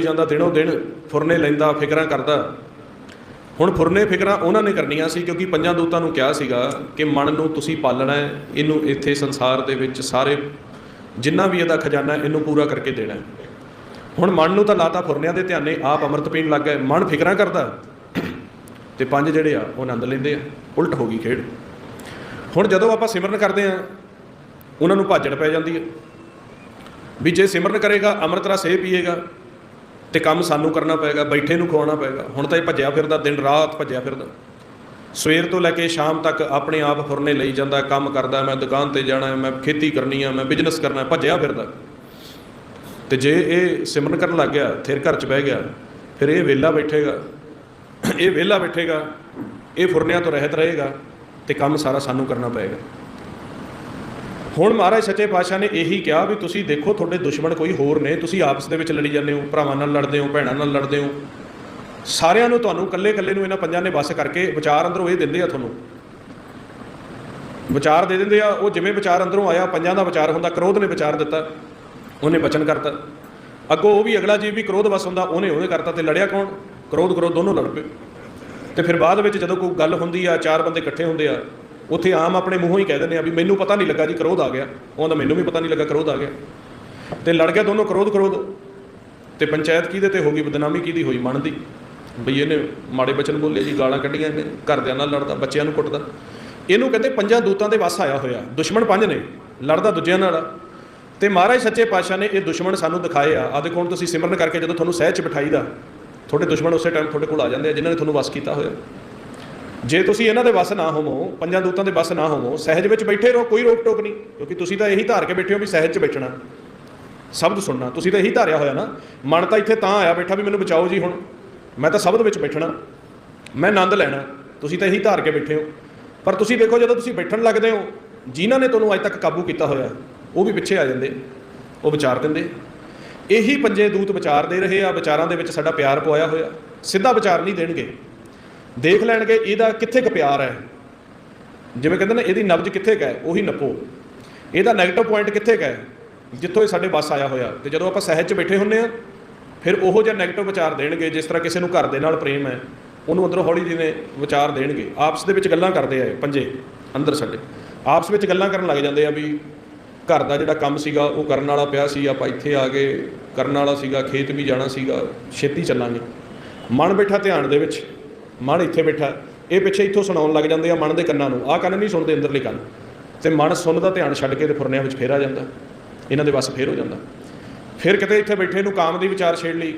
ਜਾਂਦਾ ਦਿਨੋਂ ਦਿਨ ਫੁਰਨੇ ਲੈਂਦਾ, ਫਿਕਰਾਂ ਕਰਦਾ। ਹੁਣ ਫੁਰਨੇ ਫਿਕਰਾਂ ਉਹਨਾਂ ਨੇ ਕਰਨੀਆਂ ਸੀ ਕਿਉਂਕਿ ਪੰਜਾਂ ਦੂਤਾਂ ਨੂੰ ਕਿਹਾ ਸੀਗਾ ਕਿ ਮਨ ਨੂੰ ਤੁਸੀਂ ਪਾਲਣਾ ਹੈ, ਇਹਨੂੰ ਇੱਥੇ ਸੰਸਾਰ ਦੇ ਵਿੱਚ ਸਾਰੇ ਜਿੰਨਾ ਵੀ ਇਹਦਾ ਖਜ਼ਾਨਾ ਇਹਨੂੰ ਪੂਰਾ ਕਰਕੇ ਦੇਣਾ ਹੈ। ਹੁਣ ਮਨ ਨੂੰ ਤਾਂ ਲਾਤਾ ਫੁਰਨਿਆਂ ਦੇ ਧਿਆਨੇ, ਆਪ ਅੰਮ੍ਰਿਤ ਪੀਣ ਲੱਗ ਗਏ, ਮਨ ਫਿਕਰਾਂ ਕਰਦਾ। ਤੇ ਪੰਜ ਜਿਹੜੇ ਆ, ਉਹ ਆਨੰਦ ਲੈਂਦੇ ਆ, ਉਲਟ ਹੋ ਗਈ ਖੇਡ। ਹੁਣ ਜਦੋਂ ਆਪਾਂ ਸਿਮਰਨ ਕਰਦੇ ਆ ਉਹਨਾਂ ਨੂੰ ਭਾਜੜ ਪੈ ਜਾਂਦੀ ਹੈ। ਵੀ ਜੇ ਸਿਮਰਨ ਕਰੇਗਾ ਅੰਮ੍ਰਿਤ ਰਸ ਇਹ ਪੀਏਗਾ ਤੇ ਕੰਮ ਸਾਨੂੰ ਕਰਨਾ ਪਏਗਾ, ਬੈਠੇ ਨੂੰ ਖਵਾਉਣਾ ਪਏਗਾ। ਹੁਣ ਤਾਂ ਇਹ ਭੱਜਿਆ ਫਿਰਦਾ, ਦਿਨ ਰਾਤ ਭੱਜਿਆ ਫਿਰਦਾ। ਸਵੇਰ ਤੋਂ ਲੈ ਕੇ ਸ਼ਾਮ ਤੱਕ ਆਪਣੇ ਆਪ ਫੁਰਨੇ ਲਈ ਜਾਂਦਾ, ਕੰਮ ਕਰਦਾ, ਮੈਂ ਦੁਕਾਨ ਤੇ ਜਾਣਾ, ਮੈਂ ਖੇਤੀ ਕਰਨੀ ਆ, ਮੈਂ ਬਿਜ਼ਨਸ ਕਰਨਾ, ਭੱਜਿਆ ਫਿਰਦਾ। ਤੇ ਜੇ ਇਹ ਸਿਮਰਨ ਕਰਨ ਲੱਗ ਗਿਆ, ਫਿਰ ਘਰ 'ਚ ਬਹਿ ਗਿਆ, ਫਿਰ ਇਹ ਵਿਹਲਾ ਬੈਠੇਗਾ। ਇਹ ਵਿਹਲਾ ਬੈਠੇਗਾ, ਇਹ ਫੁਰਨਿਆਂ ਤੋਂ ਰਹਿਤ ਰਹੇਗਾ ਤੇ ਕੰਮ ਸਾਰਾ ਸਾਨੂੰ ਕਰਨਾ ਪਏਗਾ। ਹੁਣ ਮਹਾਰਾਜ ਸੱਚੇ ਪਾਤਸ਼ਾਹ ਨੇ ਇਹੀ ਕਿਹਾ ਵੀ ਤੁਸੀਂ ਦੇਖੋ ਤੁਹਾਡੇ ਦੁਸ਼ਮਣ ਕੋਈ ਹੋਰ ਨੇ, ਤੁਸੀਂ ਆਪਸ ਦੇ ਵਿੱਚ ਲੜੀ ਜਾਂਦੇ ਹੋ, ਭਰਾਵਾਂ ਨਾਲ ਲੜਦੇ ਹੋ, ਭੈਣਾਂ ਨਾਲ ਲੜਦੇ ਹੋ। ਸਾਰਿਆਂ ਨੂੰ ਤੁਹਾਨੂੰ ਇਕੱਲੇ ਇਕੱਲੇ ਨੂੰ ਇਹਨਾਂ ਪੰਜਾਂ ਨੇ ਵਸ ਕਰਕੇ ਵਿਚਾਰ ਅੰਦਰੋਂ ਇਹ ਦਿੰਦੇ ਆ ਤੁਹਾਨੂੰ। ਵਿਚਾਰ ਦੇ ਦਿੰਦੇ ਆ, ਉਹ ਜਿਵੇਂ ਵਿਚਾਰ ਅੰਦਰੋਂ ਆਇਆ, ਪੰਜਾਂ ਦਾ ਵਿਚਾਰ ਹੁੰਦਾ, ਕ੍ਰੋਧ ਨੇ ਵਿਚਾਰ ਦਿੱਤਾ, ਉਹਨੇ ਬਚਨ ਕਰਤਾ। ਅੱਗੋਂ ਉਹ ਵੀ ਅਗਲਾ ਜੀਵ ਵੀ ਕ੍ਰੋਧ ਵਸ ਹੁੰਦਾ, ਉਹਨੇ ਉਹਨੇ ਕਰਤਾ ਤੇ ਲੜਿਆ ਕੌਣ? ਕ੍ਰੋਧ ਕ੍ਰੋਧ ਦੋਨੋਂ ਲੜ ਪਏ। ਤੇ ਫਿਰ ਬਾਅਦ ਵਿੱਚ ਜਦੋਂ ਕੋਈ ਗੱਲ ਹੁੰਦੀ ਆ, ਚਾਰ ਬੰਦੇ ਇਕੱਠੇ ਹੁੰਦੇ ਆ ਉੱਥੇ ਆਮ ਆਪਣੇ ਮੂੰਹੋਂ ਹੀ ਕਹਿ ਦਿੰਦੇ ਆ ਵੀ ਮੈਨੂੰ ਪਤਾ ਨਹੀਂ ਲੱਗਾ ਜੀ ਕ੍ਰੋਧ ਆ ਗਿਆ। ਉਹਦਾ ਮੈਨੂੰ ਵੀ ਪਤਾ ਨਹੀਂ ਲੱਗਾ ਕ੍ਰੋਧ ਆ ਗਿਆ। ਤੇ ਲੜ ਗਿਆ ਦੋਨੋਂ ਕ੍ਰੋਧ ਕਰੋਧ। ਤੇ ਪੰਚਾਇਤ ਕਿਹਦੇ ਤੇ ਹੋ ਗਈ ਬਦਨਾਮੀ ਕਿਹਦੀ ਹੋਈ, ਮਨ ਦੀ? ਬਈ ਇਹਨੇ ਮਾੜੇ ਬਚਨ ਬੋਲੇ ਜੀ, ਗਾਲਾਂ ਕੱਢੀਆਂ ਇਹਨੇ, ਘਰਦਿਆਂ ਨਾਲ ਲੜਦਾ, ਬੱਚਿਆਂ ਨੂੰ ਕੁੱਟਦਾ। ਇਹਨੂੰ ਕਹਿੰਦੇ ਪੰਜਾਂ ਦੂਤਾਂ ਦੇ ਵਸ ਆਇਆ ਹੋਇਆ। ਦੁਸ਼ਮਣ ਪੰਜ ਨੇ, ਲੜਦਾ ਦੂਜਿਆਂ ਨਾਲ। ਆ। ਤੇ ਮਹਾਰਾਜ ਸੱਚੇ ਪਾਤਸ਼ਾਹ ਨੇ ਇਹ ਦੁਸ਼ਮਣ ਸਾਨੂੰ ਦਿਖਾਏ ਆ। ਆ ਦੇਖੋ ਹੁਣ ਤੁਸੀਂ ਸਿਮਰਨ ਕਰਕੇ ਜਦੋਂ ਤੁਹਾਨੂੰ ਸਹਿਜ ਚ ਬਿਠਾਈਦਾ, ਤੁਹਾਡੇ ਦੁਸ਼ਮਣ ਉਸੇ ਟਾਈਮ ਤੁਹਾਡੇ ਕੋਲ ਆ ਜਾਂਦੇ ਆ, ਜਿਨ੍ਹਾਂ ਨੇ ਤੁਹਾਨੂੰ ਵਸ ਕੀਤਾ ਹੋਇਆ। ਜੇ ਤੁਸੀਂ ਇਹਨਾਂ ਦੇ ਵਸ ਨਾ ਹੋਵੋ, ਪੰਜਾਂ ਦੂਤਾਂ ਦੇ ਵਸ ਨਾ ਹੋਵੋ, ਸਹਿਜ ਵਿੱਚ ਬੈਠੇ ਰਹੋ, ਕੋਈ ਰੋਕ ਟੋਕ ਨਹੀਂ। ਕਿਉਂਕਿ ਤੁਸੀਂ ਤਾਂ ਇਹੀ ਧਾਰ ਕੇ ਬੈਠੇ ਹੋ ਵੀ ਸਹਿਜ 'ਚ ਬੈਠਣਾ। ਸ਼ਬਦ ਸੁਣਨਾ। ਤੁਸੀਂ ਤਾਂ ਇਹੀ ਧਾਰਿਆ ਹੋਇਆ ਨਾ। ਮਨ ਤਾਂ ਇੱਥੇ ਤਾਂ ਆਇਆ ਬੈਠਾ ਵੀ ਮੈਨੂੰ ਬਚਾਓ ਜੀ ਹੁਣ। ਮੈਂ ਤਾਂ ਸ਼ਬਦ ਵਿੱਚ ਬੈਠਣਾ। ਮੈਂ ਆਨੰਦ ਲੈਣਾ। ਤੁਸੀਂ ਤਾਂ ਇਹੀ ਧਾਰ ਕੇ ਬੈਠੇ ਹੋ। ਪਰ ਤੁਸੀਂ ਦੇਖੋ ਜਦੋਂ ਤੁਸੀਂ ਬੈਠਣ ਲੱਗਦੇ ਹੋ, ਜਿਨ੍ਹਾਂ ਨੇ ਤੁਹਾਨੂੰ ਅੱਜ ਤੱਕ ਕਾਬੂ ਕੀਤਾ ਹੋਇਆ, ਉਹ ਵੀ ਪਿੱਛੇ ਆ ਜਾਂਦੇ। ਉਹ ਵਿਚਾਰ ਦਿੰਦੇ। ਇਹੀ ਪੰਜੇ ਦੂਤ ਵਿਚਾਰ ਦੇ ਰਹੇ ਆ। ਵਿਚਾਰਾਂ ਦੇ ਵਿੱਚ ਸਾਡਾ ਪਿਆਰ ਪਵਾਇਆ ਹੋਇਆ। ਸਿੱਧਾ ਵਿਚਾਰ ਨਹੀਂ ਦੇਣਗੇ। ਦੇਖ ਲੈਣਗੇ ਇਹਦਾ ਕਿੱਥੇ ਕੁ ਪਿਆਰ ਹੈ। ਜਿਵੇਂ ਕਹਿੰਦੇ ਨੇ, ਇਹਦੀ ਨਬਜ ਕਿੱਥੇ ਕੁ ਹੈ, ਉਹੀ ਨੱਪੋ। ਇਹਦਾ 네ਗੇਟਿਵ ਪੁਆਇੰਟ ਕਿੱਥੇ ਕੁ ਹੈ, ਜਿੱਥੋਂ ਇਹ ਸਾਡੇ ਬੱਸ ਆਇਆ ਹੋਇਆ। ਤੇ ਜਦੋਂ ਆਪਾਂ ਸਹਿਜ 'ਚ ਬੈਠੇ ਹੁੰਨੇ ਆ ਫਿਰ ਉਹੋ ਜਿਹਾ 네ਗੇਟਿਵ ਵਿਚਾਰ ਦੇਣਗੇ, ਜਿਸ ਤਰ੍ਹਾਂ ਕਿਸੇ ਨੂੰ ਘਰ ਦੇ ਨਾਲ ਪ੍ਰੇਮ ਹੈ, ਉਹਨੂੰ ਅੰਦਰੋਂ ਹੌਲੀ ਜਿਹੇ ਵਿਚਾਰ ਦੇਣਗੇ। ਆਪਸ ਦੇ ਵਿੱਚ ਗੱਲਾਂ ਕਰਦੇ ਆ ਪੰਜੇ, ਅੰਦਰ ਸਾਡੇ। ਆਪਸ ਵਿੱਚ ਗੱਲਾਂ ਕਰਨ ਲੱਗ ਜਾਂਦੇ ਆ ਵੀ ਘਰ ਦਾ ਜਿਹੜਾ ਕੰਮ ਸੀਗਾ, ਉਹ ਕਰਨ ਵਾਲਾ ਪਿਆ ਸੀ, ਆਪਾਂ ਇੱਥੇ ਆ ਗਏ, ਕਰਨ ਵਾਲਾ ਸੀਗਾ, ਖੇਤ ਵੀ ਜਾਣਾ ਸੀਗਾ, ਛੇਤੀ ਚੱਲਾਂਗੇ। ਮਨ ਬੈਠਾ ਧਿਆਨ ਦੇ ਵਿੱਚ। ਮਨ ਇੱਥੇ ਬੈਠਾ ਇਹ ਪਿੱਛੇ ਇੱਥੋਂ ਸੁਣਾਉਣ ਲੱਗ ਜਾਂਦੇ ਆ ਮਨ ਦੇ ਕੰਨਾਂ ਨੂੰ। ਆਹ ਕੰਨ ਨਹੀਂ ਸੁਣਦੇ ਅੰਦਰਲੇ ਕੰਨ। ਤੇ ਮਨ ਸੁਣਦਾ ਧਿਆਨ ਛੱਡ ਕੇ ਤੇ ਫੁਰਨਿਆਂ ਵਿੱਚ ਫੇਰ ਆ ਜਾਂਦਾ। ਇਹਨਾਂ ਦੇ ਵੱਸ ਫੇਰ ਹੋ ਜਾਂਦਾ। ਫਿਰ ਕਿਤੇ ਇੱਥੇ ਬੈਠੇ ਨੂੰ ਕਾਮ ਦੀ ਵਿਚਾਰ ਛੇੜ ਲਈ।